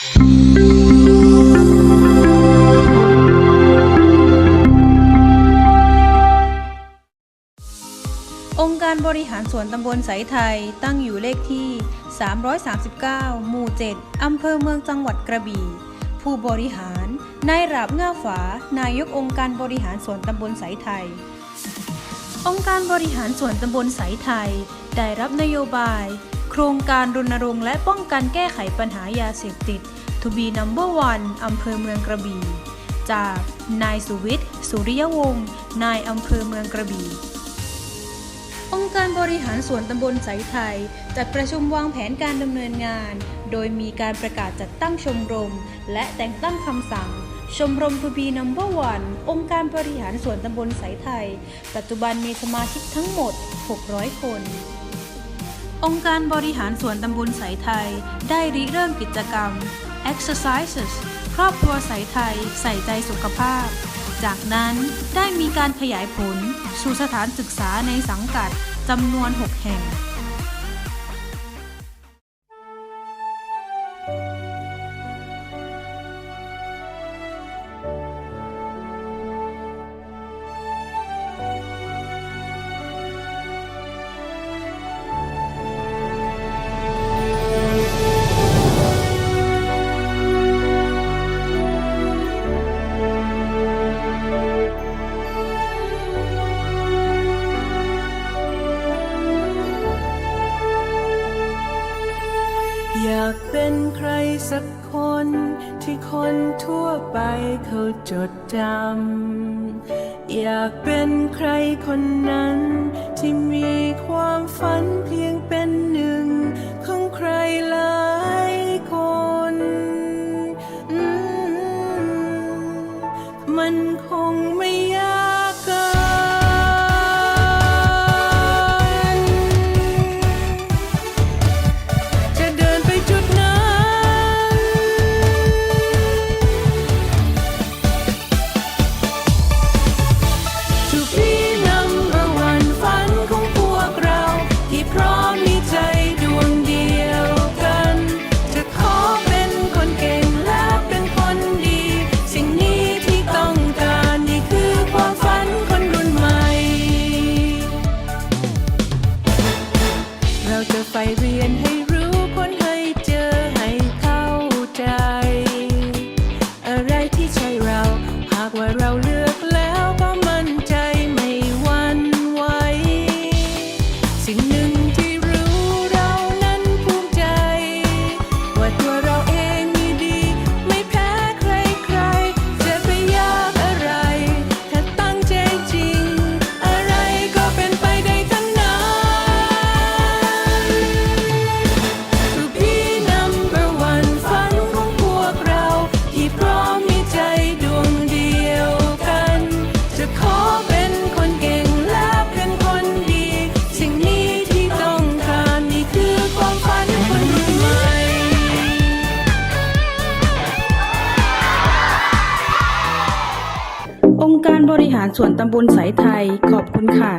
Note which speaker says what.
Speaker 1: องค์การบริหารส่วนตำบลสายไทยตั้งอยู่เลขที่ 339 หมู่ 7 อำเภอเมืองจังหวัดกระบี่ ผู้บริหาร นายราบง่าฝา นายกองค์การบริหารส่วนตำบลสายไทย องค์การบริหารส่วนตำบลสายไทย ได้รับนโยบาย ครงการรณรงค์และป้องกันแก้ไขปัญหายาเสพติด To be number one อำเภอเมืองกระบี่ จากนายสุวิทย์ สุริยวงศ์ นายอำเภอเมืองกระบี่ องค์การบริหารส่วนตำบลสายไทย จัดประชุมวางแผนการดำเนินงาน โดยมีการประกาศจัดตั้งชมรม และแต่งตั้งคำสั่ง ชมรมทูบีนัมเบอร์วันองค์การบริหารส่วนตำบลสายไทย ปัจจุบันมีสมาชิกทั้งหมด 600 คน องค์การบริหารส่วนตำบลสายไทย ได้ริเริ่มกิจกรรม Exercises ครอบครัวสายไทยใส่ใจสุขภาพ จากนั้นได้มีการขยายผล สู่สถานศึกษาในสังกัดจำนวน 6 แห่งา
Speaker 2: กเป็นใครสักคนที่คนทั่วไปเขาจดจำ อยากเป็นใครคนนั้น ที่มีความฝันเพียงเป็นหนึ่ง ของใครหลายคนมมันคงไม่ยาก จะใฝ่เรียนให้
Speaker 1: บริหารส่วนตำบลสายไทย ขอบคุณค่ะ